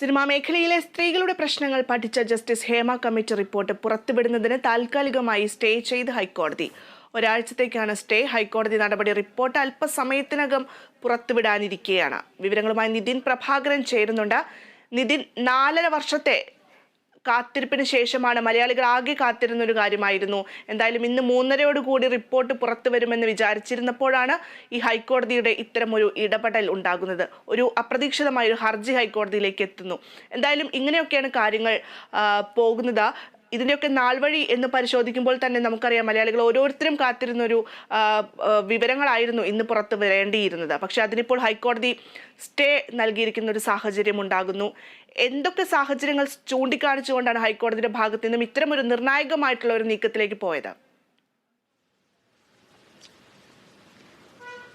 Cinema മേഖലയിലെ സ്ത്രീകളുടെ പ്രശ്നങ്ങൾ പഠിച്ച ജസ്റ്റിസ് ഹേമ കമ്മിറ്റി റിപ്പോർട്ട് പുറത്തുവിടുന്നതിന് താൽക്കാലികമായി സ്റ്റേ ചെയ്ത് ഹൈക്കോടതി. ഒരാഴ്ചത്തേക്കാണ് സ്റ്റേ. ഹൈക്കോടതി നടപടി റിപ്പോർട്ട് അല്പസമയത്തിനകം പുറത്തുവിടാനിരിക്കെയാണ്. വിവരങ്ങളുമായി നിതിൻ പ്രഭാകരൻ ചേരുന്നുണ്ട്. നിതിൻ നാലര വർഷത്തെ കാത്തിരിപ്പിന് ശേഷമാണ് മലയാളികൾ ആകെ കാത്തിരുന്ന ഒരു കാര്യമായിരുന്നു. എന്തായാലും ഇന്ന് മൂന്നരയോട് കൂടി റിപ്പോർട്ട് പുറത്തു വരുമെന്ന് വിചാരിച്ചിരുന്നപ്പോഴാണ് ഈ ഹൈക്കോടതിയുടെ ഇത്തരമൊരു ഇടപെടൽ ഉണ്ടാകുന്നത്. ഒരു അപ്രതീക്ഷിതമായ ഒരു ഹർജി ഹൈക്കോടതിയിലേക്ക് എത്തുന്നു. എന്തായാലും ഇങ്ങനെയൊക്കെയാണ് കാര്യങ്ങൾ പോകുന്നത്. ഇതിന്റെയൊക്കെ നാൾവഴി എന്ന് പരിശോധിക്കുമ്പോൾ തന്നെ നമുക്കറിയാം മലയാളികൾ ഓരോരുത്തരും കാത്തിരുന്ന ഒരു ആ, ആ, വിവരങ്ങളായിരുന്നു ഇന്ന് പുറത്ത് വരേണ്ടിയിരുന്നത്. പക്ഷേ അതിനിപ്പോൾ ഹൈക്കോടതി സ്റ്റേ നൽകിയിരിക്കുന്ന ഒരു സാഹചര്യം ഉണ്ടാകുന്നു. എന്തൊക്കെ സാഹചര്യങ്ങൾ ചൂണ്ടിക്കാണിച്ചുകൊണ്ടാണ് ഹൈക്കോടതിയുടെ ഭാഗത്തു നിന്നും ഇത്തരമൊരു നിർണായകമായിട്ടുള്ള ഒരു നീക്കത്തിലേക്ക് പോയത്?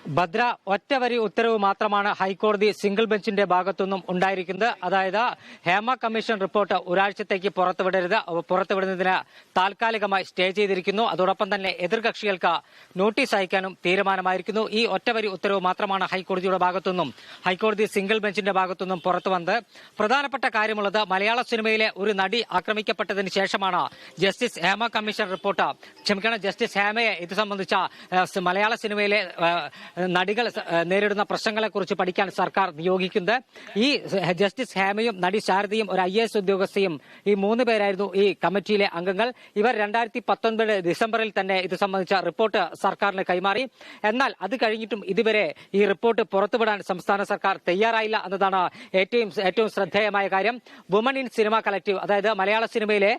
ഭദ്ര ഒറ്റവരി ഉത്തരവ് മാത്രമാണ് ഹൈക്കോടതി സിംഗിൾ ബെഞ്ചിന്റെ ഭാഗത്തുനിന്നും ഉണ്ടായിരിക്കുന്നത്. അതായത് ഹേമ കമ്മീഷൻ റിപ്പോർട്ട് ഒരാഴ്ചത്തേക്ക് പുറത്തുവിടരുത്. പുറത്തുവിടുന്നതിന് താൽക്കാലികമായി സ്റ്റേ ചെയ്തിരിക്കുന്നു. അതോടൊപ്പം തന്നെ എതിർകക്ഷികൾക്ക് നോട്ടീസ് അയക്കാനും തീരുമാനമായിരിക്കുന്നു. ഈ ഒറ്റവരി ഉത്തരവ് മാത്രമാണ് ഹൈക്കോടതിയുടെ ഭാഗത്തുനിന്നും ഹൈക്കോടതി സിംഗിൾ ബെഞ്ചിന്റെ ഭാഗത്തുനിന്നും പുറത്തു വന്നത് പ്രധാനപ്പെട്ട കാര്യമുള്ളത് മലയാള സിനിമയിലെ ഒരു നടി ആക്രമിക്കപ്പെട്ടതിന് ശേഷമാണ് ജസ്റ്റിസ് ഹേമ കമ്മീഷൻ റിപ്പോർട്ട്. ക്ഷമിക്കണം ജസ്റ്റിസ് ഹേമയെ ഇത് സംബന്ധിച്ച മലയാള സിനിമയിലെ നടികൾ നേരിടുന്ന പ്രശ്നങ്ങളെ നേരിടുന്ന പ്രശ്നങ്ങളെക്കുറിച്ച് പഠിക്കാൻ സർക്കാർ നിയോഗിക്കുന്നത്. ഈ ജസ്റ്റിസ് ഹേമയും നടി ശാരദയും ഒരു ഐ എസ് ഉദ്യോഗസ്ഥയും ഈ മൂന്ന് പേരായിരുന്നു ഈ കമ്മിറ്റിയിലെ അംഗങ്ങൾ. ഇവർ രണ്ടായിരത്തി പത്തൊൻപത് ഡിസംബറിൽ തന്നെ ഇത് സംബന്ധിച്ച റിപ്പോർട്ട് സർക്കാരിന് കൈമാറി. എന്നാൽ അത് കഴിഞ്ഞിട്ടും ഇതുവരെ ഈ റിപ്പോർട്ട് പുറത്തുവിടാൻ സംസ്ഥാന സർക്കാർ തയ്യാറായില്ല എന്നതാണ് ഏറ്റവും ഏറ്റവും ശ്രദ്ധേയമായ കാര്യം. വുമൺ ഇൻ സിനിമ കളക്റ്റീവ് അതായത് മലയാള സിനിമയിലെ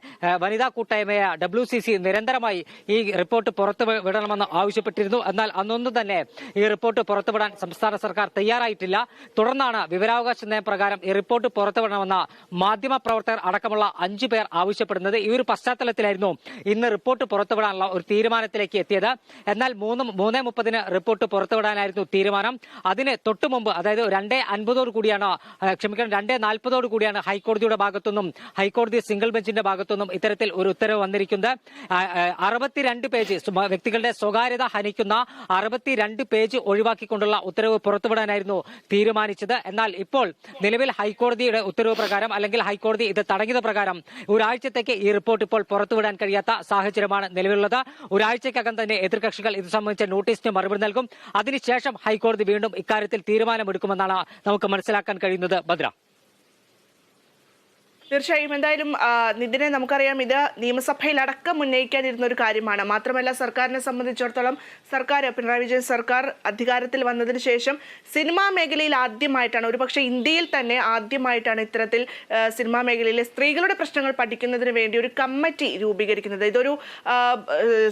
വനിതാ കൂട്ടായ്മയായ ഡബ്ല്യു സി സി നിരന്തരമായി ഈ റിപ്പോർട്ട് പുറത്തു വിടണമെന്ന് ആവശ്യപ്പെട്ടിരുന്നു. എന്നാൽ അന്നൊന്നും തന്നെ ഈ റിപ്പോർട്ട് പുറത്തുവിടാൻ സംസ്ഥാന സർക്കാർ തയ്യാറായിട്ടില്ല. തുടർന്നാണ് വിവരാവകാശ നയപ്രകാരം ഈ റിപ്പോർട്ട് പുറത്തുവിടണമെന്ന മാധ്യമ പ്രവർത്തകർ അടക്കമുള്ള അഞ്ചു പേർ ആവശ്യപ്പെടുന്നത്. ഈ ഒരു പശ്ചാത്തലത്തിലായിരുന്നു ഇന്ന് റിപ്പോർട്ട് പുറത്തുവിടാനുള്ള ഒരു തീരുമാനത്തിലേക്ക് എത്തിയത്. എന്നാൽ മൂന്ന് മൂന്നേ മുപ്പതിന് റിപ്പോർട്ട് പുറത്തുവിടാനായിരുന്നു തീരുമാനം. അതിന് തൊട്ടു മുമ്പ് അതായത് രണ്ടേ അൻപതോട് കൂടിയാണ് ക്ഷമിക്കണം രണ്ടേ നാൽപ്പതോട് കൂടിയാണ് ഹൈക്കോടതിയുടെ ഭാഗത്തുനിന്നും ഹൈക്കോടതി സിംഗിൾ ബെഞ്ചിന്റെ ഭാഗത്തുനിന്നും ഇത്തരത്തിൽ ഒരു ഉത്തരവ് വന്നിരിക്കുന്നത്. അറുപത്തിരണ്ട് പേജ് വ്യക്തികളുടെ സ്വകാര്യത ഹനിക്കുന്ന അറുപത്തിരണ്ട് പേജ് ഒഴിവാക്കിക്കൊണ്ടുള്ള ഉത്തരവ് പുറത്തുവിടാനായിരുന്നു തീരുമാനിച്ചത്. എന്നാൽ ഇപ്പോൾ നിലവിൽ ഹൈക്കോടതിയുടെ ഉത്തരവ് പ്രകാരം അല്ലെങ്കിൽ ഹൈക്കോടതി ഇത് തടഞ്ഞത് പ്രകാരം ഒരാഴ്ചത്തേക്ക് ഈ റിപ്പോർട്ട് ഇപ്പോൾ പുറത്തുവിടാൻ കഴിയാത്ത സാഹചര്യമാണ് നിലവിലുള്ളത്. ഒരാഴ്ചക്കകം തന്നെ എതിർകക്ഷികൾ ഇത് സംബന്ധിച്ച നോട്ടീസിന് മറുപടി നൽകും. അതിനുശേഷം ഹൈക്കോടതി വീണ്ടും ഇക്കാര്യത്തിൽ തീരുമാനമെടുക്കുമെന്നാണ് നമുക്ക് മനസ്സിലാക്കാൻ കഴിയുന്നത്. ഭദ്ര. തീർച്ചയായും എന്തായാലും നിതിനെ നമുക്കറിയാം ഇത് നിയമസഭയിൽ അടക്കം ഉന്നയിക്കാനിരുന്ന ഒരു കാര്യമാണ്. മാത്രമല്ല സർക്കാരിനെ സംബന്ധിച്ചിടത്തോളം സർക്കാർ പിണറായി വിജയൻ സർക്കാർ അധികാരത്തിൽ വന്നതിന് ശേഷം സിനിമാ മേഖലയിൽ ആദ്യമായിട്ടാണ് ഒരുപക്ഷെ ഇന്ത്യയിൽ തന്നെ ആദ്യമായിട്ടാണ് ഇത്തരത്തിൽ സിനിമാ മേഖലയിലെ സ്ത്രീകളുടെ പ്രശ്നങ്ങൾ പഠിക്കുന്നതിന് വേണ്ടി ഒരു കമ്മിറ്റി രൂപീകരിക്കുന്നത്. ഇതൊരു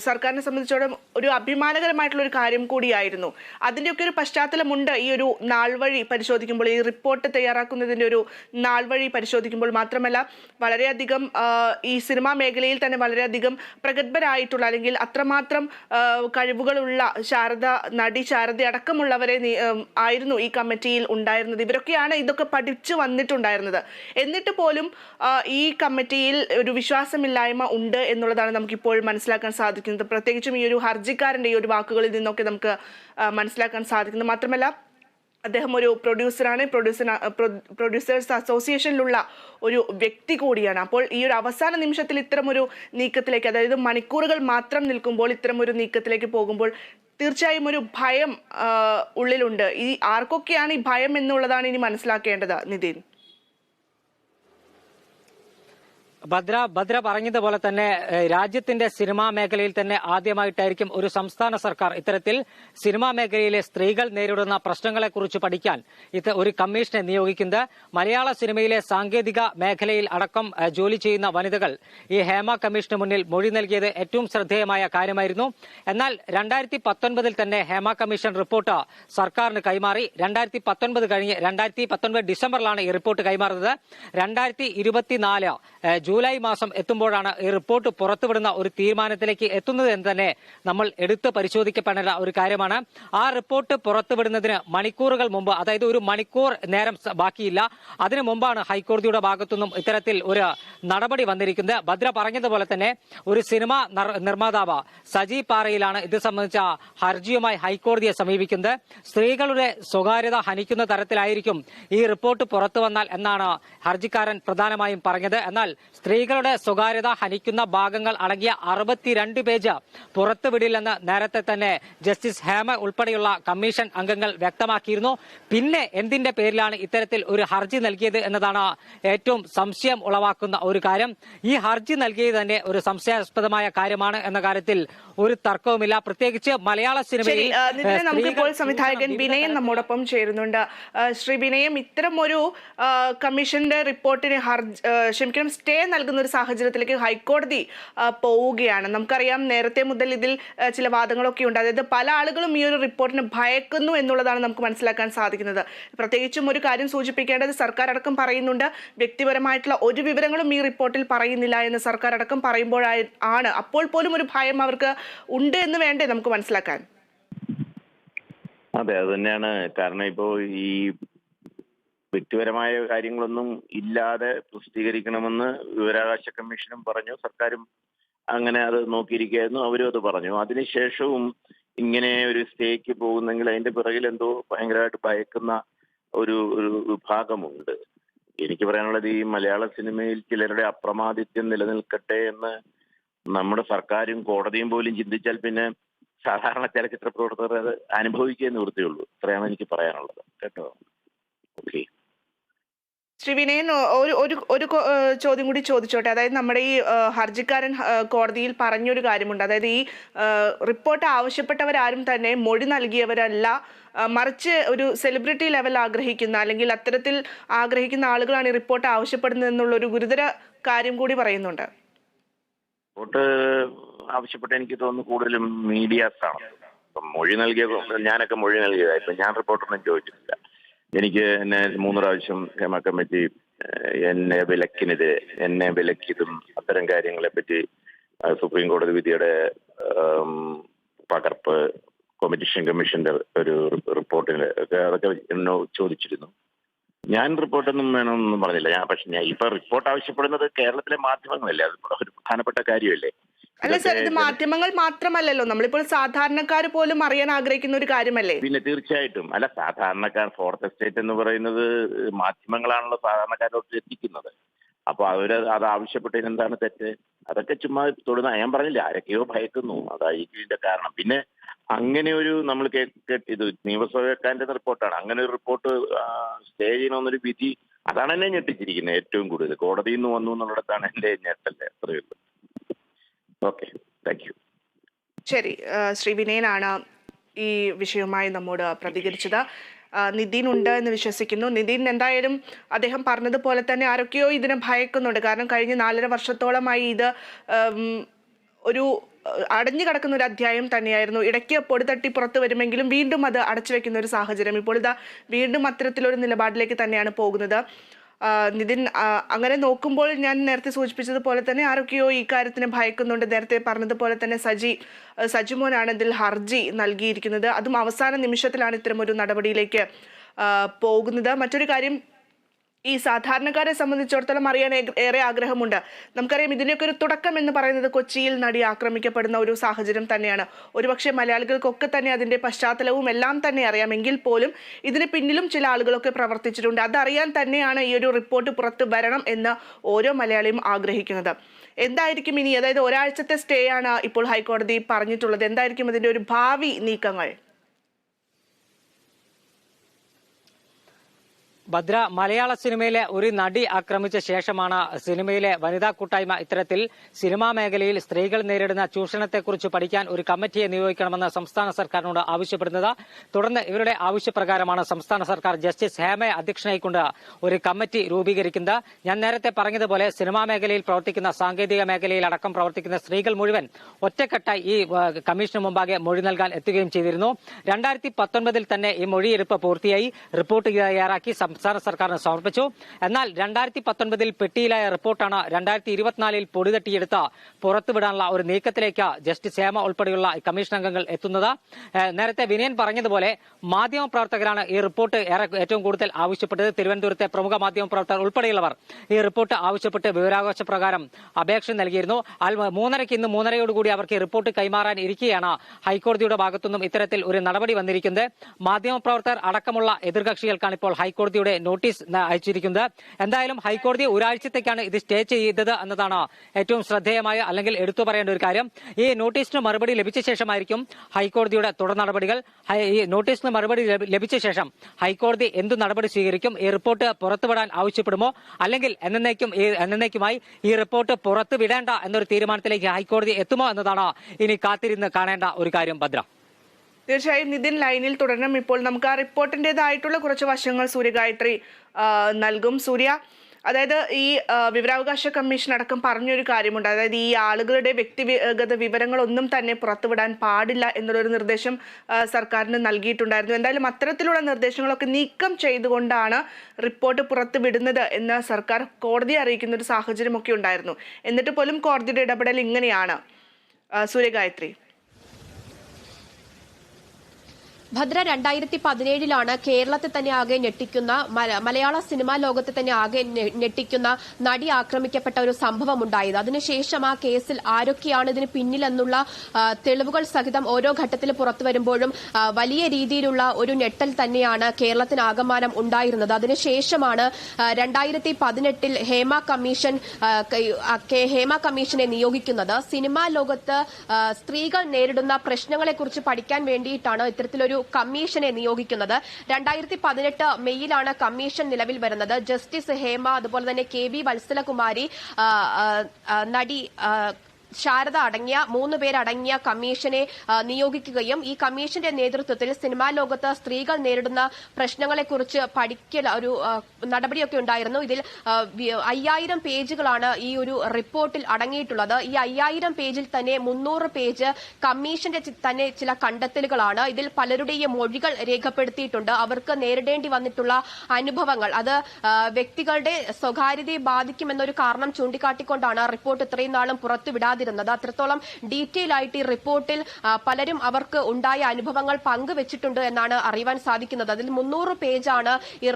സർക്കാരിനെ സംബന്ധിച്ചിടത്തോളം ഒരു അഭിമാനകരമായിട്ടുള്ള ഒരു കാര്യം കൂടിയായിരുന്നു. അതിന്റെയൊക്കെ ഒരു പശ്ചാത്തലമുണ്ട് ഈ ഒരു നാൾവഴി പരിശോധിക്കുമ്പോൾ ഈ റിപ്പോർട്ട് തയ്യാറാക്കുന്നതിന്റെ ഒരു നാൾവഴി പരിശോധിക്കുമ്പോൾ മാത്രമല്ല വളരെയധികം ഈ സിനിമാ മേഖലയിൽ തന്നെ വളരെയധികം പ്രഗത്ഭരായിട്ടുള്ള അല്ലെങ്കിൽ അത്രമാത്രം കഴിവുകളുള്ള ശാരദ നടി ശാരദ അടക്കമുള്ളവരെ ആയിരുന്നു ഈ കമ്മിറ്റിയിൽ ഉണ്ടായിരുന്നത്. ഇവരൊക്കെയാണ് ഇതൊക്കെ പഠിച്ചു വന്നിട്ടുണ്ടായിരുന്നത്. എന്നിട്ട് പോലും ഈ കമ്മിറ്റിയിൽ ഒരു വിശ്വാസമില്ലായ്മ ഉണ്ട് എന്നുള്ളതാണ് നമുക്കിപ്പോൾ മനസ്സിലാക്കാൻ സാധിക്കുന്നത്. പ്രത്യേകിച്ചും ഈ ഒരു ഹർജിക്കാരന്റെ ഈ ഒരു വാക്കുകളിൽ നിന്നൊക്കെ നമുക്ക് മനസ്സിലാക്കാൻ സാധിക്കുന്നത്. മാത്രമല്ല അദ്ദേഹം ഒരു പ്രൊഡ്യൂസറാണ് പ്രൊഡ്യൂസർ പ്രൊഡ്യൂസേഴ്സ് അസോസിയേഷനിലുള്ള ഒരു വ്യക്തി കൂടിയാണ്. അപ്പോൾ ഈ ഒരു അവസാന നിമിഷത്തിൽ ഇത്തരമൊരു നീക്കത്തിലേക്ക് അതായത് മണിക്കൂറുകൾ മാത്രം നിൽക്കുമ്പോൾ ഇത്തരമൊരു നീക്കത്തിലേക്ക് പോകുമ്പോൾ തീർച്ചയായും ഒരു ഭയം ഉള്ളിലുണ്ട്. ഈ ആർക്കൊക്കെയാണ് ഈ ഭയം എന്നുള്ളതാണ് ഇനി മനസ്സിലാക്കേണ്ടത് നിതിൻ? ഭദ്ര ഭദ്ര പറഞ്ഞതുപോലെ തന്നെ രാജ്യത്തിന്റെ സിനിമാ മേഖലയിൽ തന്നെ ആദ്യമായിട്ടായിരിക്കും ഒരു സംസ്ഥാന സർക്കാർ ഇത്തരത്തിൽ സിനിമാ മേഖലയിലെ സ്ത്രീകൾ നേരിടുന്ന പ്രശ്നങ്ങളെക്കുറിച്ച് പഠിക്കാൻ ഇത് ഒരു കമ്മീഷനെ നിയോഗിക്കുന്നത്. മലയാള സിനിമയിലെ സാങ്കേതിക മേഖലയിൽ അടക്കം ജോലി ചെയ്യുന്ന വനിതകൾ ഈ ഹേമ കമ്മീഷന് മുന്നിൽ മൊഴി നൽകിയത് ഏറ്റവും ശ്രദ്ധേയമായ കാര്യമായിരുന്നു. എന്നാൽ രണ്ടായിരത്തി പത്തൊൻപതിൽ തന്നെ ഹേമ കമ്മീഷൻ റിപ്പോർട്ട് സർക്കാരിന് കൈമാറി. രണ്ടായിരത്തി പത്തൊൻപത് കഴിഞ്ഞ് രണ്ടായിരത്തി പത്തൊൻപത് ഡിസംബറിലാണ് ഈ റിപ്പോർട്ട് കൈമാറുന്നത്. രണ്ടായിരത്തി ഇരുപത്തിനാല് ഏഹ്, ജൂലൈ മാസം എത്തുമ്പോഴാണ് ഈ റിപ്പോർട്ട് പുറത്തുവിടുന്ന ഒരു തീരുമാനത്തിലേക്ക് എത്തുന്നത് എന്ന് തന്നെ നമ്മൾ എടുത്ത് പരിശോധിക്കപ്പെടേണ്ട ഒരു കാര്യമാണ്. ആ റിപ്പോർട്ട് പുറത്തുവിടുന്നതിന് മണിക്കൂറുകൾ മുമ്പ് അതായത് ഒരു മണിക്കൂർ നേരം ബാക്കിയില്ല. അതിനു മുമ്പാണ് ഹൈക്കോടതിയുടെ ഭാഗത്തുനിന്നും ഇത്തരത്തിൽ ഒരു നടപടി വന്നിരിക്കുന്നത്. ഭദ്ര പറഞ്ഞതുപോലെ തന്നെ ഒരു സിനിമ നർ- നിർമ്മാതാവ് സജി പാറയിലാണ് ഇത് സംബന്ധിച്ച ഹർജിയുമായി ഹൈക്കോടതിയെ സമീപിക്കുന്നത്. സ്ത്രീകളുടെ സ്വകാര്യത ഹനിക്കുന്ന തരത്തിലായിരിക്കും ഈ റിപ്പോർട്ട് പുറത്തു വന്നാൽ എന്നാണ് ഹർജിക്കാരൻ പ്രധാനമായും പറഞ്ഞത്. എന്നാൽ സ്ത്രീകളുടെ സ്വകാര്യത ഹനിക്കുന്ന ഭാഗങ്ങൾ അടങ്ങിയ അറുപത്തിരണ്ട് പേജ് പുറത്തുവിടില്ലെന്ന് നേരത്തെ തന്നെ ജസ്റ്റിസ് ഹേമ ഉൾപ്പെടെയുള്ള കമ്മീഷൻ അംഗങ്ങൾ വ്യക്തമാക്കിയിരുന്നു. പിന്നെ എന്തിന്റെ പേരിലാണ് ഇത്തരത്തിൽ ഒരു ഹർജി നൽകിയത് എന്നതാണ് ഏറ്റവും സംശയം ഉളവാക്കുന്ന ഒരു കാര്യം. ഈ ഹർജി നൽകിയത് തന്നെ ഒരു സംശയാസ്പദമായ കാര്യമാണ് എന്ന കാര്യത്തിൽ ഒരു തർക്കവുമില്ല. പ്രത്യേകിച്ച് മലയാള സിനിമയിൽ നമുക്കിപ്പോൾ സംവിധായകൻ വിനയൻ നമ്മോടൊപ്പം ചേരുന്നുണ്ട്. ശ്രീ വിനയം ഇത്തരം ഒരു കമ്മീഷന്റെ റിപ്പോർട്ടിന് ഹർജി ക്ഷമിക്കണം സ്റ്റേ നൽകുന്ന ഒരു സാഹചര്യത്തിലേക്ക് ഹൈക്കോടതി പോവുകയാണ്. നമുക്കറിയാം നേരത്തെ മുതൽ ഇതിൽ ചില വാദങ്ങളൊക്കെ ഉണ്ട്. അതായത് പല ആളുകളും ഈ ഒരു റിപ്പോർട്ടിന് ഭയക്കുന്നു എന്നുള്ളതാണ് നമുക്ക് മനസ്സിലാക്കാൻ സാധിക്കുന്നത്. പ്രത്യേകിച്ചും ഒരു കാര്യം സൂചിപ്പിക്കേണ്ടത് സർക്കാർ അടക്കം പറയുന്നുണ്ട്. വ്യക്തിപരമായിട്ടുള്ള ഒരു വിവരങ്ങളും ഈ റിപ്പോർട്ടിൽ പറയുന്നില്ല എന്ന് സർക്കാർ അടക്കം പറയുമ്പോഴായി ആണ്. അപ്പോൾ പോലും ഒരു ഭയം അവർക്ക് ഉണ്ട് എന്ന് വേണ്ടേ നമുക്ക് മനസ്സിലാക്കാൻ? അതെ അത് തന്നെയാണ്. കാരണം ഇപ്പോ ഈ വ്യക്തിപരമായ കാര്യങ്ങളൊന്നും ഇല്ലാതെ പ്രസിദ്ധീകരിക്കണമെന്ന് വിവരാവകാശ കമ്മീഷനും പറഞ്ഞു. സർക്കാരും അങ്ങനെ അത് നോക്കിയിരിക്കുകയായിരുന്നു. അവരും അത് പറഞ്ഞു. അതിനുശേഷവും ഇങ്ങനെ ഒരു സ്റ്റേക്ക് പോകുന്നെങ്കിൽ അതിന്റെ പിറകിൽ എന്തോ ഭയങ്കരമായിട്ട് ഭയക്കുന്ന ഒരു ഒരു വിഭാഗമുണ്ട്. എനിക്ക് പറയാനുള്ളത് ഈ മലയാള സിനിമയിൽ ചിലരുടെ അപ്രമാദിത്യം നിലനിൽക്കട്ടെ എന്ന് നമ്മുടെ സർക്കാരും കോടതിയും പോലും ചിന്തിച്ചാൽ പിന്നെ സാധാരണ ചലച്ചിത്ര പ്രവർത്തകർ അത് അനുഭവിക്കേ നിവൃത്തിയുള്ളൂ ഇത്രയാണ് എനിക്ക് പറയാനുള്ളത്. കേട്ടോ? ഓക്കെ. ശ്രീ വിനയൻ ഒരു ഒരു ഒരു ചോദ്യം കൂടി ചോദിച്ചോട്ടെ. അതായത് നമ്മുടെ ഈ ഹർജിക്കാരൻ കോടതിയിൽ പറഞ്ഞൊരു കാര്യമുണ്ട്. അതായത് ഈ റിപ്പോർട്ട് ആവശ്യപ്പെട്ടവരാരും തന്നെ മൊഴി നൽകിയവരല്ല. മറിച്ച് ഒരു സെലിബ്രിറ്റി ലെവൽ ആഗ്രഹിക്കുന്ന അല്ലെങ്കിൽ അത്തരത്തിൽ ആഗ്രഹിക്കുന്ന ആളുകളാണ് ഈ റിപ്പോർട്ട് ആവശ്യപ്പെടുന്നത് എന്നുള്ള ഒരു ഗുരുതര കാര്യം കൂടി പറയുന്നുണ്ട്. റിപ്പോർട്ട് ആവശ്യപ്പെട്ട എനിക്ക് തോന്നുന്നു കൂടുതലും മീഡിയ മൊഴി നൽകിയ ഞാനൊക്കെ മൊഴി നൽകിയതായി ഞാൻ റിപ്പോർട്ടൊന്നും ചോദിച്ചിട്ടില്ല. എനിക്ക് എന്നെ മൂന്ന് പ്രാവശ്യം ഹേമ കമ്മിറ്റി എന്നെ വിലക്കിനെതിരെ എന്നെ വിലക്കിയതും അത്തരം കാര്യങ്ങളെ പറ്റി സുപ്രീം കോടതി വിധിയുടെ പകർപ്പ് കോമ്പറ്റീഷൻ കമ്മീഷന്റെ ഒരു റിപ്പോർട്ടിന് ഒക്കെ അതൊക്കെ എന്നോട് ചോദിച്ചിരുന്നു. ഞാൻ റിപ്പോർട്ടൊന്നും വേണമെന്നൊന്നും പറഞ്ഞില്ല. ഞാൻ പക്ഷെ ഞാൻ ഇപ്പൊ റിപ്പോർട്ട് ആവശ്യപ്പെടുന്നത് കേരളത്തിലെ മാധ്യമങ്ങളല്ലേ? അത് ഒരു പ്രധാനപ്പെട്ട കാര്യമല്ലേ? അല്ല സാർ ഇത് മാധ്യമങ്ങൾ മാത്രമല്ലല്ലോ. നമ്മളിപ്പോൾ സാധാരണക്കാർ പോലും അറിയാൻ ആഗ്രഹിക്കുന്ന ഒരു കാര്യമല്ലേ? പിന്നെ തീർച്ചയായിട്ടും. അല്ല സാധാരണക്കാർ ഫോർത്ത് എസ്റ്റേറ്റ് എന്ന് പറയുന്നത് മാധ്യമങ്ങളാണല്ലോ സാധാരണക്കാരോട് എത്തിക്കുന്നത്. അപ്പൊ അവർ അത് ആവശ്യപ്പെട്ടതിന് എന്താണ് തെറ്റ്? അതൊക്കെ ചുമ്മാ തൊടുന്ന ഞാൻ പറഞ്ഞില്ല ആരൊക്കെയോ ഭയക്കുന്നു. അതായിരിക്കും ഇതിന്റെ കാരണം. പിന്നെ അങ്ങനെ ഒരു നമ്മൾ ഇത് നിയമസഭക്കാരന്റെ റിപ്പോർട്ടാണ്. അങ്ങനെ ഒരു റിപ്പോർട്ട് സ്റ്റേ ചെയ്യണമെന്നൊരു വിധി അതാണ് എന്നെ ഞെട്ടിച്ചിരിക്കുന്നത് ഏറ്റവും കൂടുതൽ. കോടതിയിൽ നിന്ന് വന്നു എന്നുള്ളിടത്താണ് എന്റെ ഞെട്ടല്ലേ അത്രയേ ഉള്ളൂ. ഓക്കെ താങ്ക് യു ശരി. ശ്രീ വിനയനാണ് ഈ വിഷയവുമായി നമ്മോട് പ്രതികരിച്ചത്. നിതിൻ ഉണ്ട് എന്ന് വിശ്വസിക്കുന്നു. നിതിൻ എന്തായാലും അദ്ദേഹം പറഞ്ഞതുപോലെ തന്നെ ആരൊക്കെയോ ഇതിനെ ഭയക്കുന്നുണ്ട്. കാരണം കഴിഞ്ഞ നാലര വർഷത്തോളമായി ഇത് ഒരു അടഞ്ഞു കിടക്കുന്ന ഒരു അധ്യായം തന്നെയായിരുന്നു. ഇടയ്ക്ക് പൊടി തട്ടി പുറത്തു വരുമെങ്കിലും വീണ്ടും അത് അടച്ചു വെക്കുന്ന ഒരു സാഹചര്യം. ഇപ്പോൾ ഇതാ വീണ്ടും അത്തരത്തിലൊരു നിലപാടിലേക്ക് തന്നെയാണ് പോകുന്നത്. നിതിൻ അങ്ങനെ നോക്കുമ്പോൾ ഞാൻ നേരത്തെ സൂചിപ്പിച്ചതുപോലെ തന്നെ ആരൊക്കെയോ ഈ കാര്യത്തിന് ഭയക്കുന്നുണ്ട്. നേരത്തെ പറഞ്ഞതുപോലെ തന്നെ സജി സജിമോനാണ് ഇതിൽ ഹർജി നൽകിയിരിക്കുന്നത്. അതും അവസാന നിമിഷത്തിലാണ് ഇത്തരം ഒരു നടപടിയിലേക്ക് പോകുന്നത്. മറ്റൊരു കാര്യം ഈ സാധാരണക്കാരെ സംബന്ധിച്ചിടത്തോളം അറിയാൻ ഏറെ ആഗ്രഹമുണ്ട്. നമുക്കറിയാം ഇതിനൊക്കെ ഒരു തുടക്കം എന്ന് പറയുന്നത് കൊച്ചിയിൽ നടി ആക്രമിക്കപ്പെടുന്ന ഒരു സാഹചര്യം തന്നെയാണ്. ഒരുപക്ഷെ മലയാളികൾക്കൊക്കെ തന്നെ അതിന്റെ പശ്ചാത്തലവും എല്ലാം തന്നെ അറിയാമെങ്കിൽ പോലും ഇതിന് പിന്നിലും ചില ആളുകളൊക്കെ പ്രവർത്തിച്ചിട്ടുണ്ട്. അതറിയാൻ തന്നെയാണ് ഈ ഒരു റിപ്പോർട്ട് പുറത്ത് വരണം എന്ന് ഓരോ മലയാളിയും ആഗ്രഹിക്കുന്നത്. എന്തായിരിക്കും ഇനി? അതായത് ഒരാഴ്ചത്തെ സ്റ്റേ ആണ് ഇപ്പോൾ ഹൈക്കോടതി പറഞ്ഞിട്ടുള്ളത്. എന്തായിരിക്കും അതിന്റെ ഒരു ഭാവി നീക്കങ്ങൾ? ഭദ്ര മലയാള സിനിമയിലെ ഒരു നടി ആക്രമിച്ച ശേഷമാണ് സിനിമയിലെ വനിതാ കൂട്ടായ്മ ഇത്തരത്തിൽ സിനിമാ മേഖലയിൽ സ്ത്രീകൾ നേരിടുന്ന ചൂഷണത്തെക്കുറിച്ച് പഠിക്കാൻ ഒരു കമ്മിറ്റിയെ നിയോഗിക്കണമെന്ന് സംസ്ഥാന സർക്കാരിനോട് ആവശ്യപ്പെടുന്നത്. തുടർന്ന് ഇവരുടെ ആവശ്യപ്രകാരമാണ് സംസ്ഥാന സർക്കാർ ജസ്റ്റിസ് ഹേമയെ അധ്യക്ഷനായിക്കൊണ്ട് ഒരു കമ്മിറ്റി രൂപീകരിക്കുന്നത്. ഞാൻ നേരത്തെ പറഞ്ഞതുപോലെ സിനിമാ മേഖലയിൽ പ്രവർത്തിക്കുന്ന സാങ്കേതിക മേഖലയിൽ അടക്കം പ്രവർത്തിക്കുന്ന സ്ത്രീകൾ മുഴുവൻ ഒറ്റക്കെട്ടായി ഈ കമ്മീഷന് മുമ്പാകെ മൊഴി നൽകാൻ എത്തുകയും ചെയ്തിരുന്നു. രണ്ടായിരത്തി പത്തൊൻപതിൽ തന്നെ ഈ മൊഴിയെടുപ്പ് പൂർത്തിയായി. റിപ്പോർട്ട് തയ്യാറാക്കി സംസ്ഥാന സർക്കാരിന് സമർപ്പിച്ചു. എന്നാൽ രണ്ടായിരത്തി പത്തൊൻപതിൽ പെട്ടിയിലായ റിപ്പോർട്ടാണ് രണ്ടായിരത്തി ഇരുപത്തിനാലിൽ പൊടിതട്ടിയെടുത്ത് പുറത്തുവിടാനുള്ള ഒരു നീക്കത്തിലേക്ക് ജസ്റ്റിസ് ഹേമ ഉൾപ്പെടെയുള്ള കമ്മീഷൻ അംഗങ്ങൾ എത്തുന്നത്. നേരത്തെ വിനയൻ പറഞ്ഞതുപോലെ മാധ്യമ പ്രവർത്തകരാണ് ഈ റിപ്പോർട്ട് ഏറെ ഏറ്റവും കൂടുതൽ ആവശ്യപ്പെട്ടത്. തിരുവനന്തപുരത്തെ പ്രമുഖ മാധ്യമ പ്രവർത്തകർ ഉൾപ്പെടെയുള്ളവർ ഈ റിപ്പോർട്ട് ആവശ്യപ്പെട്ട് വിവരാവകാശ പ്രകാരം അപേക്ഷ നൽകിയിരുന്നു. മൂന്നരയ്ക്ക് ഇന്ന് മൂന്നരയോടുകൂടി അവർക്ക് റിപ്പോർട്ട് കൈമാറാൻ ഇരിക്കുകയാണ്. ഹൈക്കോടതിയുടെ ഭാഗത്തുനിന്നും ഇത്തരത്തിൽ ഒരു നടപടി വന്നിരിക്കുന്നത്. മാധ്യമപ്രവർത്തകർ അടക്കമുള്ള എതിർകക്ഷികൾക്കാണ് ഇപ്പോൾ ഹൈക്കോടതിയുടെ നോട്ടീസ് ന- അയച്ചിരിക്കുന്നത്. എന്തായാലും ഹൈക്കോടതി ഒരാഴ്ചത്തേക്കാണ് ഇത് സ്റ്റേ ചെയ്തത് എന്നതാണ് ഏറ്റവും ശ്രദ്ധേയമായ അല്ലെങ്കിൽ എടുത്തു പറയേണ്ട ഒരു കാര്യം. ഈ നോട്ടീസിന് മറുപടി ലഭിച്ച ശേഷമായിരിക്കും ഹൈക്കോടതിയുടെ തുടർ നടപടികൾ. ഈ നോട്ടീസിന് മറുപടി ലഭിച്ച ശേഷം ഹൈക്കോടതി എന്ത് നടപടി സ്വീകരിക്കും? ഈ റിപ്പോർട്ട് പുറത്തുവിടാൻ ആവശ്യപ്പെടുമോ? അല്ലെങ്കിൽ എന്നേക്കും എന്നേക്കുമായി ഈ റിപ്പോർട്ട് പുറത്തുവിടേണ്ട എന്നൊരു തീരുമാനത്തിലേക്ക് ഹൈക്കോടതി എത്തുമോ എന്നതാണ് ഇനി കാത്തിരുന്ന് കാണേണ്ട ഒരു കാര്യം ഭദ്ര. തീർച്ചയായും നിതിൻ ലൈനിൽ തുടരണം. ഇപ്പോൾ നമുക്ക് ആ റിപ്പോർട്ടിന്റെതായിട്ടുള്ള കുറച്ച് വശങ്ങൾ സൂര്യഗായത്രി നൽകും. സൂര്യ അതായത് ഈ വിവരാവകാശ കമ്മീഷൻ അടക്കം പറഞ്ഞൊരു കാര്യമുണ്ട്. അതായത് ഈ ആളുകളുടെ വ്യക്തിഗത വിവരങ്ങളൊന്നും തന്നെ പുറത്തുവിടാൻ പാടില്ല എന്നുള്ളൊരു നിർദ്ദേശം സർക്കാരിന് നൽകിയിട്ടുണ്ടായിരുന്നു. എന്തായാലും അത്തരത്തിലുള്ള നിർദ്ദേശങ്ങളൊക്കെ നീക്കം ചെയ്തുകൊണ്ടാണ് റിപ്പോർട്ട് പുറത്തുവിടുന്നത് എന്ന് സർക്കാർ കോടതിയെ അറിയിക്കുന്ന ഒരു സാഹചര്യമൊക്കെ ഉണ്ടായിരുന്നു. എന്നിട്ട് പോലും കോടതിയുടെ ഇടപെടൽ ഇങ്ങനെയാണ്. സൂര്യഗായത്രി. ഭദ്ര രണ്ടായിരത്തി പതിനേഴിലാണ് കേരളത്തെ തന്നെ ആകെ ഞെട്ടിക്കുന്ന മലയാള സിനിമാ ലോകത്തെ തന്നെ ആകെ ഞെട്ടിക്കുന്ന നടി ആക്രമിക്കപ്പെട്ട ഒരു സംഭവം ഉണ്ടായത് അതിനുശേഷം ആ കേസിൽ ആരൊക്കെയാണ് ഇതിന് പിന്നിലെന്നുള്ള തെളിവുകൾ സഹിതം ഓരോ ഘട്ടത്തിൽ പുറത്തു വരുമ്പോഴും വലിയ രീതിയിലുള്ള ഒരു ഞെട്ടൽ തന്നെയാണ് കേരളത്തിന് ആകമാനം ഉണ്ടായിരുന്നത്. അതിനുശേഷമാണ് രണ്ടായിരത്തി പതിനെട്ടിൽ ഹേമ കമ്മീഷൻ ഹേമ കമ്മീഷനെ നിയോഗിക്കുന്നത്. സിനിമാ ലോകത്ത് സ്ത്രീകൾ നേരിടുന്ന പ്രശ്നങ്ങളെക്കുറിച്ച് പഠിക്കാൻ വേണ്ടിയിട്ടാണ് ഇത്തരത്തിലൊരു കമ്മീഷനെ നിയോഗിക്കുന്നത്. രണ്ടായിരത്തി പതിനെട്ട് മെയ്യിലാണ് കമ്മീഷൻ നിലവിൽ വരുന്നത്. ജസ്റ്റിസ് ഹേമ അതുപോലെ തന്നെ കെ വി വത്സലകുമാരി നടി ശാരദ അടങ്ങിയ മൂന്ന് പേരടങ്ങിയ കമ്മീഷനെ നിയോഗിക്കുകയും ഈ കമ്മീഷന്റെ നേതൃത്വത്തിൽ സിനിമാ ലോകത്ത് സ്ത്രീകൾ നേരിടുന്ന പ്രശ്നങ്ങളെക്കുറിച്ച് പഠിക്കൽ ഒരു നടപടിയൊക്കെ ഉണ്ടായിരുന്നു. ഇതിൽ അയ്യായിരം പേജുകളാണ് ഈ ഒരു റിപ്പോർട്ടിൽ അടങ്ങിയിട്ടുള്ളത്. ഈ അയ്യായിരം പേജിൽ തന്നെ മുന്നൂറ് പേജ് കമ്മീഷന്റെ തന്നെ ചില കണ്ടെത്തലുകളാണ്. ഇതിൽ പലരുടെയും മൊഴികൾ രേഖപ്പെടുത്തിയിട്ടുണ്ട്. അവർക്ക് നേരിടേണ്ടി വന്നിട്ടുള്ള അനുഭവങ്ങൾ. അത് വ്യക്തികളുടെ സ്വകാര്യതയെ ബാധിക്കുമെന്നൊരു കാരണം ചൂണ്ടിക്കാട്ടിക്കൊണ്ടാണ് റിപ്പോർട്ട് ഇത്രയും നാളും പുറത്തുവിടാതിരുന്നത്. അത്രത്തോളം ഡീറ്റെയിൽ ആയിട്ട് ഈ റിപ്പോർട്ടിൽ പലരും അവർക്ക് ഉണ്ടായ അനുഭവങ്ങൾ പങ്കുവച്ചിട്ടുണ്ട് എന്നാണ് അറിയുവാൻ സാധിക്കുന്നത്. അതിൽ മുന്നൂറ് പേജാണ് ഈ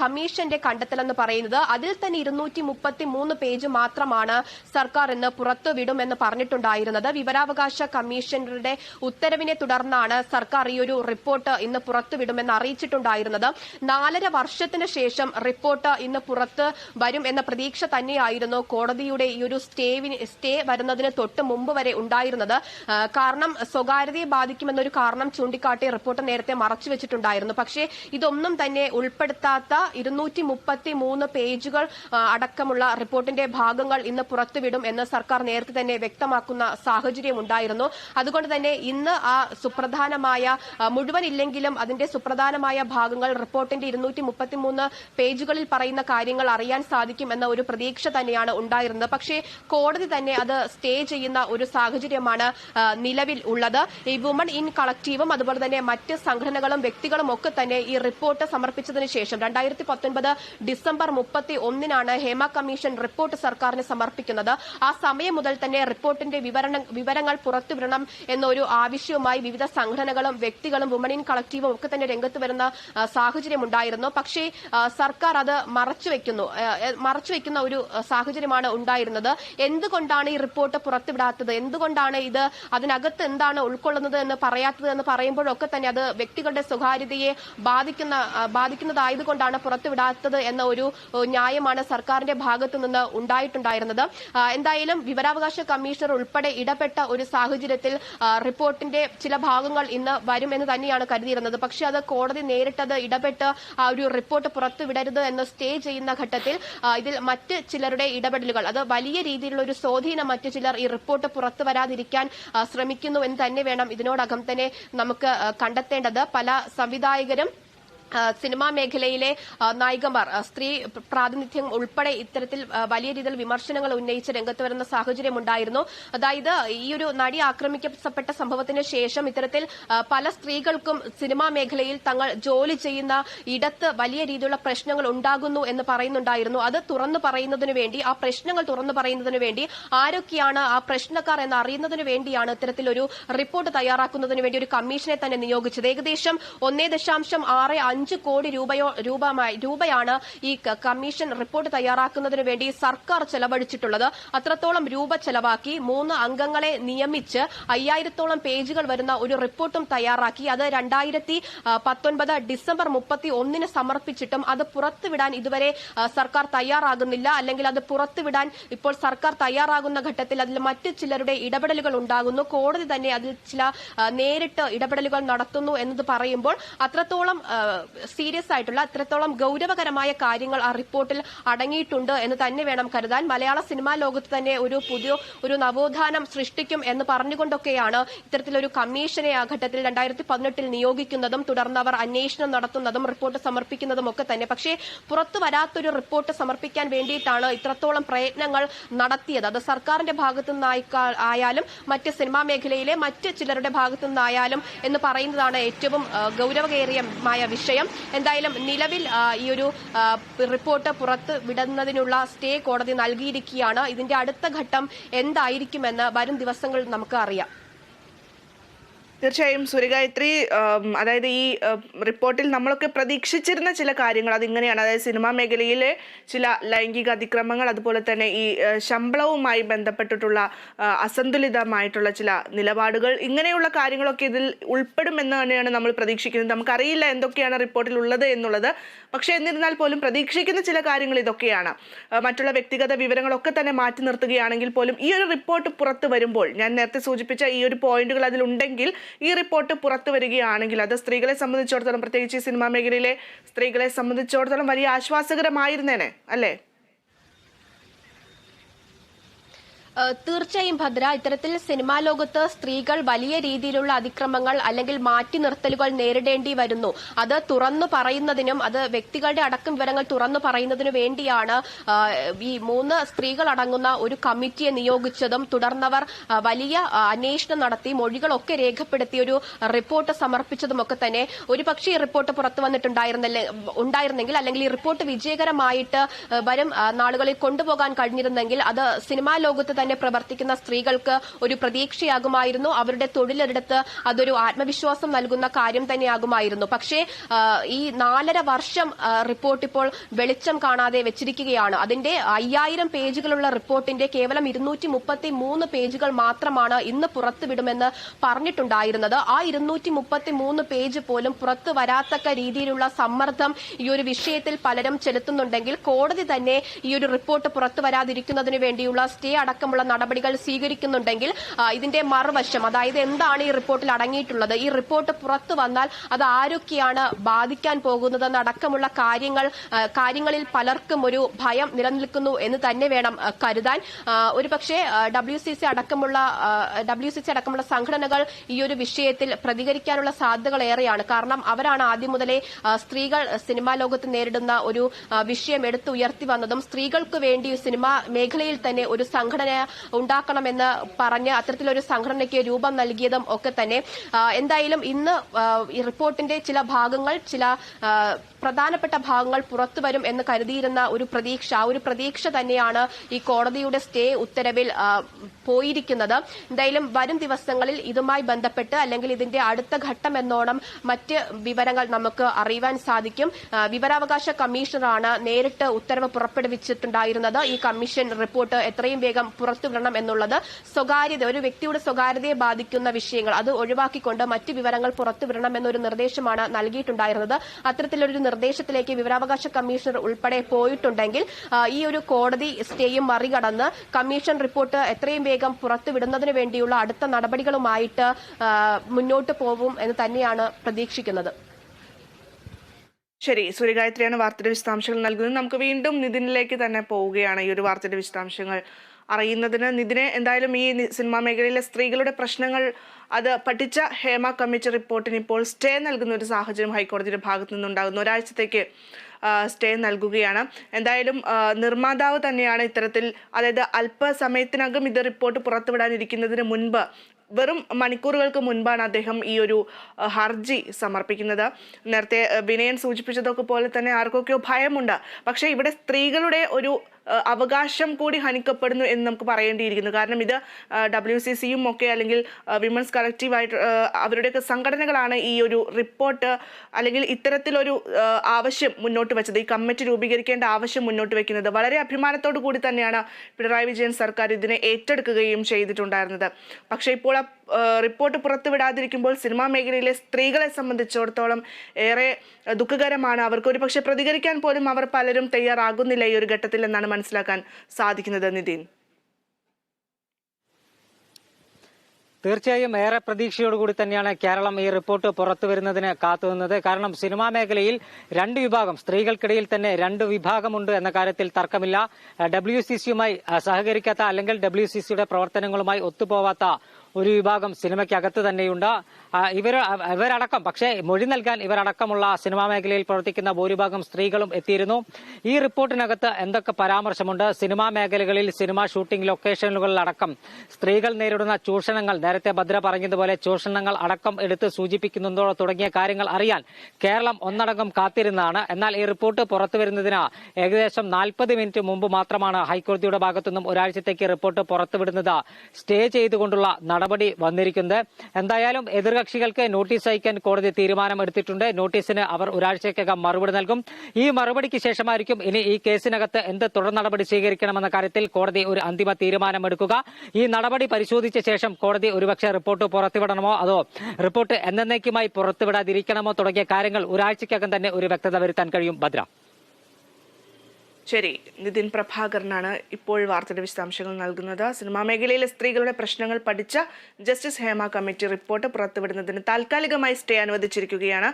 കമ്മീഷന്റെ കണ്ടെത്തലെന്ന് പറയുന്നത്. അതിൽ തന്നെ ഇരുന്നൂറ്റി മുപ്പത്തി മൂന്ന് പേജ് മാത്രമാണ് സർക്കാർ ഇന്ന് പുറത്തുവിടുമെന്ന് പറഞ്ഞിട്ടുണ്ടായിരുന്നത്. വിവരാവകാശ കമ്മീഷണറുടെ ഉത്തരവിനെ തുടർന്നാണ് സർക്കാർ ഈ ഒരു റിപ്പോർട്ട് ഇന്ന് പുറത്തുവിടുമെന്ന് അറിയിച്ചിട്ടുണ്ടായിരുന്നത്. നാലര വർഷത്തിന് ശേഷം റിപ്പോർട്ട് ഇന്ന് പുറത്ത് വരും എന്ന പ്രതീക്ഷ തന്നെയായിരുന്നു കോടതിയുടെ ഈ ഒരു സ്റ്റേവിന് സ്റ്റേ വരുന്നതിന് തൊട്ട് മുമ്പ് വരെ ഉണ്ടായിരുന്നത്. കാരണം സ്വകാര്യതയെ ബാധിക്കുമെന്നൊരു കാരണം ചൂണ്ടിക്കാട്ടി റിപ്പോർട്ട് നേരത്തെ മറച്ചുവെച്ചിട്ടുണ്ടായിരുന്നു പക്ഷേ ഇതൊന്നും തന്നെ ഉൾപ്പെടുത്താത്ത ഇരുന്നൂറ്റി മുപ്പത്തി മൂന്ന് പേജുകൾ അടക്കമുള്ള റിപ്പോർട്ടിന്റെ ഭാഗങ്ങൾ ഇന്ന് പുറത്തുവിടും എന്ന് സർക്കാർ നേരത്തെ തന്നെ വ്യക്തമാക്കുന്ന സാഹചര്യം ഉണ്ടായിരുന്നു. അതുകൊണ്ട് തന്നെ ഇന്ന് ആ സുപ്രധാനമായ മുഴുവൻ ഇല്ലെങ്കിലും അതിന്റെ സുപ്രധാനമായ ഭാഗങ്ങൾ റിപ്പോർട്ടിന്റെ ഇരുന്നൂറ്റി മുപ്പത്തിമൂന്ന് പേജുകളിൽ പറയുന്ന കാര്യങ്ങൾ അറിയാൻ സാധിക്കും എന്ന ഒരു പ്രതീക്ഷ തന്നെയാണ് ഉണ്ടായിരുന്നത്. പക്ഷേ കോടതി തന്നെ അത് സ്റ്റേ ചെയ്യുന്ന ഒരു സാഹചര്യമാണ് നിലവിൽ ഉള്ളത്. ഈ വുമൺ ഇൻ കളക്റ്റീവും അതുപോലെ തന്നെ മറ്റ് സംഘടനകളും വ്യക്തികളും ഒക്കെ തന്നെ ഈ റിപ്പോർട്ട് സമർപ്പിച്ചതിന് ശേഷം രണ്ടായിരത്തി പത്തൊൻപത് ഡിസംബർ മുപ്പത്തി ഒന്നിനാണ് ഹേമ കമ്മീഷൻ റിപ്പോർട്ട് സർക്കാരിന് സമർപ്പിക്കുന്നത്. ആ സമയം മുതൽ തന്നെ റിപ്പോർട്ടിന്റെ വിവരങ്ങൾ പുറത്തുവിടണം എന്നൊരു ആവശ്യവുമായി വിവിധ സംഘടനകളും വ്യക്തികളും വുമൺ ഇൻ കളക്റ്റീവും ഒക്കെ തന്നെ രംഗത്ത് വരുന്ന സാഹചര്യമുണ്ടായിരുന്നു. പക്ഷേ സർക്കാർ അത് മറച്ചുവെക്കുന്നു. മറച്ചുവെക്കുന്ന ഒരു സാഹചര്യമാണ് ഉണ്ടായിരുന്നത്. എന്തുകൊണ്ടാണ് ഈ റിപ്പോർട്ട് പുറത്തുവിടാത്തത്? എന്തുകൊണ്ടാണ് ഇത്? അതിനകത്ത് എന്താണ് ഉൾക്കൊള്ളുന്നത് എന്ന് പറയാത്തത് എന്ന് പറയുമ്പോഴൊക്കെ തന്നെ അത് വ്യക്തികളുടെ സ്വകാര്യതയെ ബാധിക്കുന്ന ബാധിക്കുന്നതായതുകൊണ്ടാണ് പുറത്തുവിടാത്തത് എന്ന ഒരു ന്യായമാണ് സർക്കാരിന്റെ ഭാഗത്തു നിന്ന് ഉണ്ടായിട്ടുണ്ടായിരുന്നത് എന്തായാലും വിവരാവകാശ കമ്മീഷണർ ഉൾപ്പെടെ ഇടപെട്ട ഒരു സാഹചര്യത്തിൽ റിപ്പോർട്ടിന്റെ ചില ഭാഗങ്ങൾ ഇന്ന് വരുമെന്ന് തന്നെയാണ് കരുതിയിരുന്നത്. പക്ഷേ അത് കോടതി നേരിട്ടത് ഇടപെട്ട് ആ ഒരു റിപ്പോർട്ട് പുറത്തുവിടരുത് എന്ന് സ്റ്റേ ചെയ്യുന്ന ഘട്ടത്തിൽ ഇതിൽ മറ്റ് ചിലരുടെ ഇടപെടലുകൾ അത് വലിയ രീതിയിലുള്ള ഒരു സ്വാധീനം മറ്റു ഈ റിപ്പോർട്ട് പുറത്തു വരാതിരിക്കാൻ ശ്രമിക്കുന്നു എന്ന് തന്നെ വേണം ഇതിനോടകം തന്നെ നമുക്ക് കണ്ടെത്തേണ്ടത്. പല സംവിധായകരും സിനിമാ മേഖലയിലെ നായികമാർ സ്ത്രീ പ്രാതിനിധ്യം ഉൾപ്പെടെ ഇത്തരത്തിൽ വലിയ രീതിയിൽ വിമർശനങ്ങൾ ഉന്നയിച്ച് രംഗത്ത് വരുന്ന സാഹചര്യം ഉണ്ടായിരുന്നു. അതായത് ഈ ഒരു നടി ആക്രമിക്കപ്പെട്ട സംഭവത്തിന് ശേഷം ഇത്തരത്തിൽ പല സ്ത്രീകൾക്കും സിനിമാ മേഖലയിൽ തങ്ങൾ ജോലി ചെയ്യുന്ന ഇടത്ത് വലിയ രീതിയിലുള്ള പ്രശ്നങ്ങൾ ഉണ്ടാകുന്നു എന്ന് പറയുന്നുണ്ടായിരുന്നു. അത് തുറന്നു പറയുന്നതിനു വേണ്ടി ആ പ്രശ്നങ്ങൾ തുറന്നു പറയുന്നതിനു വേണ്ടി ആരൊക്കെയാണ് ആ പ്രശ്നക്കാർ എന്ന് അറിയുന്നതിനു വേണ്ടിയാണ് ഇത്തരത്തിലൊരു റിപ്പോർട്ട് തയ്യാറാക്കുന്നതിന് വേണ്ടി ഒരു കമ്മീഷനെ തന്നെ നിയോഗിച്ചത്. ഏകദേശം ഒന്നേ ദശാംശം ആറ് അഞ്ച് കോടി രൂപയോ രൂപമായി രൂപയാണ് ഈ കമ്മീഷൻ റിപ്പോർട്ട് തയ്യാറാക്കുന്നതിന് വേണ്ടി സർക്കാർ ചെലവഴിച്ചിട്ടുള്ളത്. അത്രത്തോളം രൂപ ചെലവാക്കി മൂന്ന് അംഗങ്ങളെ നിയമിച്ച് അയ്യായിരത്തോളം പേജുകൾ വരുന്ന ഒരു റിപ്പോർട്ടും തയ്യാറാക്കി. അത് രണ്ടായിരത്തി പത്തൊൻപത് ഡിസംബർ മുപ്പത്തി ഒന്നിന് സമർപ്പിച്ചിട്ടും അത് പുറത്തുവിടാൻ ഇതുവരെ സർക്കാർ തയ്യാറാകുന്നില്ല. അല്ലെങ്കിൽ അത് പുറത്തുവിടാൻ ഇപ്പോൾ സർക്കാർ തയ്യാറാകുന്ന ഘട്ടത്തിൽ അതിൽ മറ്റ് ചിലരുടെ ഇടപെടലുകൾ ഉണ്ടാകുന്നു. കോടതി തന്നെ അതിൽ ചില നേരിട്ട് ഇടപെടലുകൾ നടത്തുന്നു എന്നത് പറയുമ്പോൾ അത്രത്തോളം സീരിയസ് ആയിട്ടുള്ള അത്രത്തോളം ഗൗരവകരമായ കാര്യങ്ങൾ ആ റിപ്പോർട്ടിൽ അടങ്ങിയിട്ടുണ്ട് എന്ന് തന്നെ വേണം കരുതാൻ. മലയാള സിനിമാ ലോകത്ത് തന്നെ ഒരു പുതിയ ഒരു നവോത്ഥാനം സൃഷ്ടിക്കും എന്ന് പറഞ്ഞുകൊണ്ടൊക്കെയാണ് ഇത്തരത്തിലൊരു കമ്മീഷനെ ആ ഘട്ടത്തിൽ രണ്ടായിരത്തി പതിനെട്ടിൽ നിയോഗിക്കുന്നതും തുടർന്ന് അവർ അന്വേഷണം നടത്തുന്നതും റിപ്പോർട്ട് സമർപ്പിക്കുന്നതും ഒക്കെ തന്നെ. പക്ഷേ പുറത്തു വരാത്തൊരു റിപ്പോർട്ട് സമർപ്പിക്കാൻ വേണ്ടിയിട്ടാണ് ഇത്രത്തോളം പ്രയത്നങ്ങൾ നടത്തിയത്. അത് സർക്കാരിന്റെ ഭാഗത്തു നിന്നായാലും മറ്റ് സിനിമാ മേഖലയിലെ മറ്റ് ചിലരുടെ ഭാഗത്തു നിന്നായാലും എന്ന് പറയുന്നതാണ് ഏറ്റവും ഗൗരവകേറിയമായ വിഷയം. എന്തായാലും നിലവിൽ ഈ ഒരു റിപ്പോർട്ട് പുറത്ത് വിടുന്നതിനുള്ള സ്റ്റേ കോടതി നൽകിയിരിക്കുകയാണ്. ഇതിന്റെ അടുത്ത ഘട്ടം എന്തായിരിക്കുമെന്ന് വരും ദിവസങ്ങളിൽ നമുക്ക് അറിയാം. തീർച്ചയായും സൂര്യഗായത്രി അതായത് ഈ റിപ്പോർട്ടിൽ നമ്മളൊക്കെ പ്രതീക്ഷിച്ചിരുന്ന ചില കാര്യങ്ങൾ അതിങ്ങനെയാണ്. അതായത് സിനിമാ മേഖലയിലെ ചില ലൈംഗിക അതിക്രമങ്ങൾ അതുപോലെ തന്നെ ഈ ശമ്പളവുമായി ബന്ധപ്പെട്ടിട്ടുള്ള അസന്തുലിതമായിട്ടുള്ള ചില നിലപാടുകൾ ഇങ്ങനെയുള്ള കാര്യങ്ങളൊക്കെ ഇതിൽ ഉൾപ്പെടുമെന്ന് തന്നെയാണ് നമ്മൾ പ്രതീക്ഷിക്കുന്നത്. നമുക്കറിയില്ല എന്തൊക്കെയാണ് റിപ്പോർട്ടിൽ ഉള്ളത് എന്നുള്ളത്. പക്ഷേ എന്നിരുന്നാൽ പോലും പ്രതീക്ഷിക്കുന്ന ചില കാര്യങ്ങൾ ഇതൊക്കെയാണ്. മറ്റുള്ള വ്യക്തിഗത വിവരങ്ങളൊക്കെ തന്നെ മാറ്റി നിർത്തുകയാണെങ്കിൽ പോലും ഈ ഒരു റിപ്പോർട്ട് പുറത്തു വരുമ്പോൾ ഞാൻ നേരത്തെ സൂചിപ്പിച്ച ഈ ഒരു പോയിന്റുകൾ അതിലുണ്ടെങ്കിൽ ഈ റിപ്പോർട്ട് പുറത്തു വരികയാണെങ്കിൽ അത് സ്ത്രീകളെ സംബന്ധിച്ചിടത്തോളം പ്രത്യേകിച്ച് സിനിമാ മേഖലയിലെ സ്ത്രീകളെ സംബന്ധിച്ചിടത്തോളം വലിയ ആശ്വാസകരമായിരുന്നേനെ അല്ലേ? തീർച്ചയായും ഭദ്ര ഇത്തരത്തിൽ സിനിമാ ലോകത്ത് സ്ത്രീകൾ വലിയ രീതിയിലുള്ള അതിക്രമങ്ങൾ അല്ലെങ്കിൽ മാറ്റി നിർത്തലുകൾ നേരിടേണ്ടി വരുന്നു. അത് തുറന്നു പറയുന്നതിനും അത് വ്യക്തികളുടെ അടക്കം വിവരങ്ങൾ തുറന്നു പറയുന്നതിനു വേണ്ടിയാണ് ഈ മൂന്ന് സ്ത്രീകൾ അടങ്ങുന്ന ഒരു കമ്മിറ്റിയെ നിയോഗിച്ചതും തുടർന്നവർ വലിയ അന്വേഷണം നടത്തി മൊഴികളൊക്കെ രേഖപ്പെടുത്തി ഒരു റിപ്പോർട്ട് സമർപ്പിച്ചതുമൊക്കെ തന്നെ. ഒരുപക്ഷെ ഈ റിപ്പോർട്ട് പുറത്തു ഉണ്ടായിരുന്നെങ്കിൽ അല്ലെങ്കിൽ ഈ റിപ്പോർട്ട് വിജയകരമായിട്ട് വരും നാളുകളിൽ കൊണ്ടുപോകാൻ കഴിഞ്ഞിരുന്നെങ്കിൽ അത് സിനിമാ ലോകത്ത് തന്നെ പ്രവർത്തിക്കുന്ന സ്ത്രീകൾക്ക് ഒരു പ്രതീക്ഷയാകുമായിരുന്നു. അവരുടെ തൊഴിലെടുത്ത് അതൊരു ആത്മവിശ്വാസം നൽകുന്ന കാര്യം തന്നെയാകുമായിരുന്നു. പക്ഷേ ഈ നാലര വർഷം റിപ്പോർട്ട് ഇപ്പോൾ വെളിച്ചം കാണാതെ വെച്ചിരിക്കുകയാണ്. അതിന്റെ അയ്യായിരം പേജുകളുള്ള റിപ്പോർട്ടിന്റെ കേവലം ഇരുന്നൂറ്റി മുപ്പത്തി മൂന്ന് പേജുകൾ മാത്രമാണ് ഇന്ന് പുറത്തുവിടുമെന്ന് പറഞ്ഞിട്ടുണ്ടായിരുന്നത്. ആ ഇരുന്നൂറ്റി മുപ്പത്തി മൂന്ന് പേജ് പോലും പുറത്തു വരാത്തക്ക രീതിയിലുള്ള സമ്മർദ്ദം ഈ ഒരു വിഷയത്തിൽ പലരും ചെലുത്തുന്നുണ്ടെങ്കിൽ കോടതി തന്നെ ഈ ഒരു റിപ്പോർട്ട് പുറത്തു വരാതിരിക്കുന്നതിന് വേണ്ടിയുള്ള സ്റ്റേ അടക്കമുള്ള നടപടികൾ സ്വീകരിക്കുന്നുണ്ടെങ്കിൽ ഇതിന്റെ മറുവശം അതായത് എന്താണ് ഈ റിപ്പോർട്ടിൽ അടങ്ങിയിട്ടുള്ളത്? ഈ റിപ്പോർട്ട് പുറത്തു വന്നാൽ അത് ആരൊക്കെയാണ് ബാധിക്കാൻ പോകുന്നതെന്ന് അടക്കമുള്ള കാര്യങ്ങൾ കാര്യങ്ങളിൽ പലർക്കും ഒരു ഭയം നിലനിൽക്കുന്നു എന്ന് തന്നെ വേണം കരുതാൻ. ഒരുപക്ഷെ ഡബ്ല്യു സി സി അടക്കമുള്ള ഡബ്ല്യു സി സി അടക്കമുള്ള സംഘടനകൾ ഈ ഒരു വിഷയത്തിൽ പ്രതികരിക്കാനുള്ള സാധ്യതകൾ ഏറെയാണ്. കാരണം അവരാണ് ആദ്യം മുതലേ സ്ത്രീകൾ സിനിമാ ലോകത്ത് നേരിടുന്ന ഒരു വിഷയം എടുത്തുയർത്തി വന്നതും സ്ത്രീകൾക്ക് വേണ്ടി സിനിമാ മേഖലയിൽ തന്നെ ഒരു സംഘടന ഉണ്ടാക്കണമെന്ന് പറഞ്ഞ് അത്തരത്തിലൊരു സംഘടനയ്ക്ക് രൂപം നൽകിയതും ഒക്കെ തന്നെ. എന്തായാലും ഇന്ന് ഈ റിപ്പോർട്ടിന്റെ ചില ഭാഗങ്ങൾ ചില പ്രധാനപ്പെട്ട ഭാഗങ്ങൾ പുറത്തുവരും എന്ന് കരുതിയിരുന്ന ഒരു പ്രതീക്ഷ ആ ഒരു പ്രതീക്ഷ തന്നെയാണ് ഈ കോടതിയുടെ സ്റ്റേ ഉത്തരവിൽ പോയിരിക്കുന്നത്. എന്തായാലും വരും ദിവസങ്ങളിൽ ഇതുമായി ബന്ധപ്പെട്ട് അല്ലെങ്കിൽ ഇതിന്റെ അടുത്ത ഘട്ടം എന്നോണം മറ്റ് വിവരങ്ങൾ നമുക്ക് അറിയുവാൻ സാധിക്കും. വിവരാവകാശ കമ്മീഷണറാണ് നേരിട്ട് ഉത്തരവ് പുറപ്പെടുവിച്ചിട്ടുണ്ടായിരുന്നത്. ഈ കമ്മീഷൻ റിപ്പോർട്ട് എത്രയും വേഗം പുറത്തുവിടണം എന്നുള്ളത് സ്വകാര്യത ഒരു വ്യക്തിയുടെ സ്വകാര്യതയെ ബാധിക്കുന്ന വിഷയങ്ങൾ. അത് ഒഴിവാക്കിക്കൊണ്ട് മറ്റ് വിവരങ്ങൾ പുറത്തുവിടണം എന്നൊരു നിർദ്ദേശമാണ് നൽകിയിട്ടുണ്ടായിരുന്നത്. അത്തരത്തിലൊരു നിർദ്ദേശത്തിലേക്ക് വിവരാവകാശ കമ്മീഷണർ ഉൾപ്പെടെ പോയിട്ടുണ്ടെങ്കിൽ ഈ ഒരു കോടതി സ്റ്റേയും മറികടന്ന് കമ്മീഷൻ റിപ്പോർട്ട് എത്രയും വേഗം പുറത്തുവിടുന്നതിന് വേണ്ടിയുള്ള അടുത്ത നടപടികളുമായിട്ട് മുന്നോട്ട് പോകും എന്ന് തന്നെയാണ് പ്രതീക്ഷിക്കുന്നത്. ശരി സൂര്യഗായത്രിയാണ് വാർത്തയുടെ വിശദാംശങ്ങൾ നൽകുന്നത്. നമുക്ക് വീണ്ടും നിതിനിലേക്ക് തന്നെ പോവുകയാണ് ഈ ഒരു വാർത്തയുടെ വിശദാംശങ്ങൾ. അറിയുന്നതിന്. നിതിനെ എന്തായാലും ഈ സിനിമാ മേഖലയിലെ സ്ത്രീകളുടെ പ്രശ്നങ്ങൾ അത് പഠിച്ച ഹേമ കമ്മിറ്റി റിപ്പോർട്ടിന് ഇപ്പോൾ സ്റ്റേ നൽകുന്ന ഒരു സാഹചര്യം ഹൈക്കോടതിയുടെ ഭാഗത്തു നിന്നുണ്ടാകുന്നു. ഒരാഴ്ചത്തേക്ക് സ്റ്റേ നൽകുകയാണ്. എന്തായാലും നിർമ്മാതാവ് തന്നെയാണ് ഇത്തരത്തിൽ അതായത് അല്പസമയത്തിനകം ഇത് റിപ്പോർട്ട് പുറത്തുവിടാനിരിക്കുന്നതിന് മുൻപ് വെറും മണിക്കൂറുകൾക്ക് മുൻപാണ് അദ്ദേഹം ഈ ഒരു ഹർജി സമർപ്പിക്കുന്നത്. നേരത്തെ വിനയൻ സൂചിപ്പിച്ചതൊക്കെ പോലെ തന്നെ ആർക്കൊക്കെയോ ഭയമുണ്ട്. പക്ഷേ ഇവിടെ സ്ത്രീകളുടെ ഒരു അവകാശം കൂടി ഹനിക്കപ്പെടുന്നു എന്ന് നമുക്ക് പറയേണ്ടിയിരിക്കുന്നു. കാരണം ഇത് ഡബ്ല്യു സി സിയും ഒക്കെ അല്ലെങ്കിൽ വിമൻസ് കളക്റ്റീവായിട്ട് അവരുടെയൊക്കെ സംഘടനകളാണ് ഈ ഒരു റിപ്പോർട്ട് അല്ലെങ്കിൽ ഇത്തരത്തിലൊരു ആവശ്യം മുന്നോട്ട് വെച്ചത്. ഈ കമ്മിറ്റി രൂപീകരിക്കേണ്ട ആവശ്യം മുന്നോട്ട് വെക്കുന്നത്. വളരെ അഭിമാനത്തോടു കൂടി തന്നെയാണ് പിണറായി വിജയൻ സർക്കാർ ഇതിനെ ഏറ്റെടുക്കുകയും ചെയ്തിട്ടുണ്ടായിരുന്നത്. പക്ഷേ ഇപ്പോൾ ആ, റിപ്പോർട്ട് പുറത്തുവിടാതിരിക്കുമ്പോൾ സിനിമാ മേഖലയിലെ സ്ത്രീകളെ സംബന്ധിച്ചിടത്തോളം ഏറെ ദുഃഖകരമാണ്. അവർക്ക് ഒരു പക്ഷേ പ്രതികരിക്കാൻ പോലും അവർ പലരും തയ്യാറാകുന്നില്ല ഈ ഒരു ഘട്ടത്തിൽ എന്നാണ് മനസ്സിലാക്കാൻ സാധിക്കുന്നത് നിതിൻ. തീർച്ചയായും ഏറെ പ്രതീക്ഷയോടുകൂടി തന്നെയാണ് കേരളം ഈ റിപ്പോർട്ട് പുറത്തു വരുന്നതിന് കാത്തുനിന്നത്. കാരണം സിനിമാ മേഖലയിൽ രണ്ട് വിഭാഗം സ്ത്രീകൾക്കിടയിൽ തന്നെ രണ്ട് വിഭാഗമുണ്ട് എന്ന കാര്യത്തിൽ തർക്കമില്ല. ഡബ്ല്യു സി സിയുമായി സഹകരിക്കാത്ത അല്ലെങ്കിൽ ഡബ്ല്യു സി സിയുടെ പ്രവർത്തനങ്ങളുമായി ഒത്തുപോവാത്ത ഒരു വിഭാഗം സിനിമയ്ക്കകത്ത് തന്നെയുണ്ട്. ഇവർ ഇവരടക്കം പക്ഷേ മൊഴി നൽകാൻ ഇവരടക്കമുള്ള സിനിമാ മേഖലയിൽ പ്രവർത്തിക്കുന്ന ഭൂരിഭാഗം സ്ത്രീകളും എത്തിയിരുന്നു. ഈ റിപ്പോർട്ടിനകത്ത് എന്തൊക്കെ പരാമർശമുണ്ട്? സിനിമാ മേഖലകളിൽ സിനിമാ ഷൂട്ടിംഗ് ലൊക്കേഷനുകളിലടക്കം സ്ത്രീകൾ നേരിടുന്ന ചൂഷണങ്ങൾ നേരത്തെ ഭദ്ര പറഞ്ഞതുപോലെ ചൂഷണങ്ങൾ അടക്കം എടുത്ത് സൂചിപ്പിക്കുന്നുണ്ടോ തുടങ്ങിയ കാര്യങ്ങൾ അറിയാൻ കേരളം ഒന്നടങ്കം കാത്തിരുന്നതാണ്. എന്നാൽ ഈ റിപ്പോർട്ട് പുറത്തു വരുന്നതിന് ഏകദേശം നാൽപ്പത് മിനിറ്റ് മുമ്പ് മാത്രമാണ് ഹൈക്കോടതിയുടെ ഭാഗത്തുനിന്നും ഒരാഴ്ചത്തേക്ക് റിപ്പോർട്ട് പുറത്തുവിടുന്നത് സ്റ്റേ ചെയ്തുകൊണ്ടുള്ള നടപടി വന്നിരിക്കുന്നത്. എന്തായാലും എതിർകക്ഷികൾക്ക് നോട്ടീസ് അയക്കാൻ കോടതി തീരുമാനമെടുത്തിട്ടുണ്ട്. നോട്ടീസിന് അവർ ഒരാഴ്ചയ്ക്കകം മറുപടി നൽകും. ഈ മറുപടിക്ക് ശേഷമായിരിക്കും ഇനി ഈ കേസിനകത്ത് എന്ത് തുടർ നടപടി സ്വീകരിക്കണമെന്ന കാര്യത്തിൽ കോടതി ഒരു അന്തിമ തീരുമാനമെടുക്കുക. ഈ നടപടി പരിശോധിച്ച ശേഷം കോടതി ഒരുപക്ഷെ റിപ്പോർട്ട് പുറത്തുവിടണമോ? അതോ റിപ്പോർട്ട് എന്നേക്കുമായി പുറത്തുവിടാതിരിക്കണമോ? തുടങ്ങിയ കാര്യങ്ങൾ ഒരാഴ്ചയ്ക്കകം തന്നെ ഒരു വ്യക്തത വരുത്താൻ കഴിയും. ഭദ്ര. ശരി നിതിൻ പ്രഭാകരനാണ് ഇപ്പോൾ വാർത്തയുടെ വിശദാംശങ്ങൾ നൽകുന്നത്. സിനിമാ മേഖലയിലെ സ്ത്രീകളുടെ പ്രശ്നങ്ങൾ പഠിച്ച ജസ്റ്റിസ് ഹേമ കമ്മിറ്റി റിപ്പോർട്ട് പുറത്തുവിടുന്നതിന് താൽക്കാലികമായി സ്റ്റേ അനുവദിച്ചിരിക്കുകയാണ്.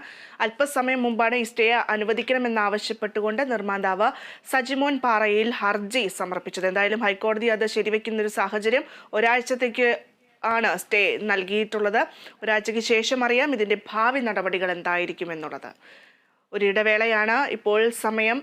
അല്പസമയം മുമ്പാണ് ഈ സ്റ്റേ അനുവദിക്കണമെന്നാവശ്യപ്പെട്ടുകൊണ്ട് നിർമ്മാതാവ് സജിമോൻ പാറയിൽ ഹർജി സമർപ്പിച്ചത്. എന്തായാലും ഹൈക്കോടതി അത് ശരിവെക്കുന്ന ഒരു സാഹചര്യം ഒരാഴ്ചത്തേക്ക് ആണ് സ്റ്റേ നൽകിയിട്ടുള്ളത്. ഒരാഴ്ചയ്ക്ക് ശേഷം അറിയാം ഇതിന്റെ ഭാവി നടപടികൾ എന്തായിരിക്കും എന്നുള്ളത് ഒരിടവേളയാണ് ഇപ്പോൾ സമയം.